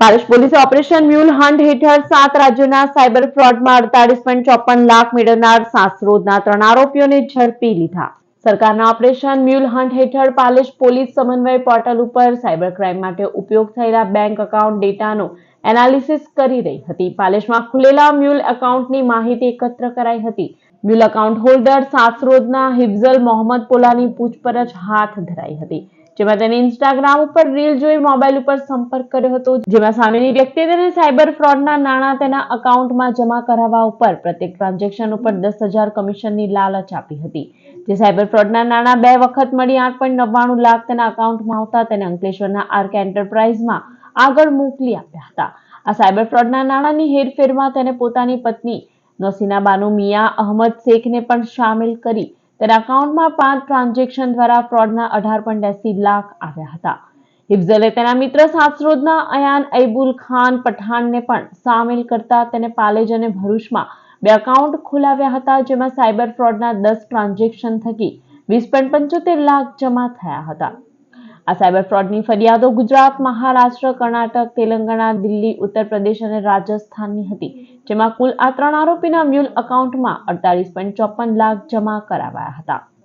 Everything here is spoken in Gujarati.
પારસ પોલીસે ઓપરેશન મ્યુલ હન્ટ હેઠળ સાત રાજ્યોના સાયબર ફ્રોડમાં અડતાલીસ પોઈન્ટ ચોપન લાખ મેળવનાર સાસરોદના ત્રણ આરોપીઓને ઝડપી લીધા. સરકારના ઓપરેશન મ્યુલ હન્ટ હેઠળ પાલેશ પોલીસ સમન્વય પોર્ટલ ઉપર સાયબર ક્રાઇમ માટે ઉપયોગ થયેલા બેંક એકાઉન્ટ ડેટાનો એનાલિસિસ કરી રહી હતી. પાલેશમાં ખુલેલા મ્યુલ એકાઉન્ટની માહિતી એકત્ર કરાઈ હતી. મ્યુલ એકાઉન્ટ હોલ્ડર સાસરોદના હિફઝલ મોહમ્મદ પોલાની પૂછપરછ હાથ ધરાઈ હતી. જેમાં તેને ઇન્સ્ટાગ્રામ ઉપર રીલ જોઈ મોબાઈલ ઉપર સંપર્ક કર્યો હતો. જેમાં સામેની વ્યક્તિએ તેને સાયબર ફ્રોડના નાણાં તેના અકાઉન્ટમાં જમા કરાવવા ઉપર પ્રત્યેક ટ્રાન્ઝેક્શન ઉપર દસ હજાર કમિશનની લાલચ આપી હતી. જે સાયબર ફ્રોડના નાણાં બે વખત મળી આઠ પોઈન્ટ નવ્વાણું લાખ તેના અકાઉન્ટમાં આવતા તેને અંકલેશ્વરના આર્ક એન્ટરપ્રાઇઝમાં આગળ મોકલી આપ્યા હતા. આ સાયબર ફ્રોડના નાણાંની હેરફેરમાં તેને પોતાની પત્ની નસીના બાનુ મિયા અહમદ શેખને પણ સામેલ કરી તેના એકાઉન્ટમાં પાંચ ટ્રાન્ઝેક્શન દ્વારા ફ્રોડના અઢાર લાખ આવ્યા હતા. હિફઝલે તેના મિત્ર સાસરોદના અયાન ઐબુલ ખાન પઠાણને પણ સામેલ કરતા તેને પાલેજ અને ભરૂચમાં બે એકાઉન્ટ ખોલાવ્યા હતા, જેમાં સાયબર ફ્રોડના દસ ટ્રાન્ઝેક્શન થકી વીસ પોઈન્ટ પંચોતેર લાખ જમા થયા હતા. આ સાયબર ફ્રોડની ફરિયાદો ગુજરાત, મહારાષ્ટ્ર, કર્ણાટક, તેલંગાણા, દિલ્હી ઉત્તર પ્રદેશ અને રાજસ્થાનની હતી. જેમાં કુલ આ ત્રણ આરોપીના મ્યુલ એકાઉન્ટમાં અડતાલીસ પોઈન્ટ ચોપન લાખ જમા કરાવાયા હતા.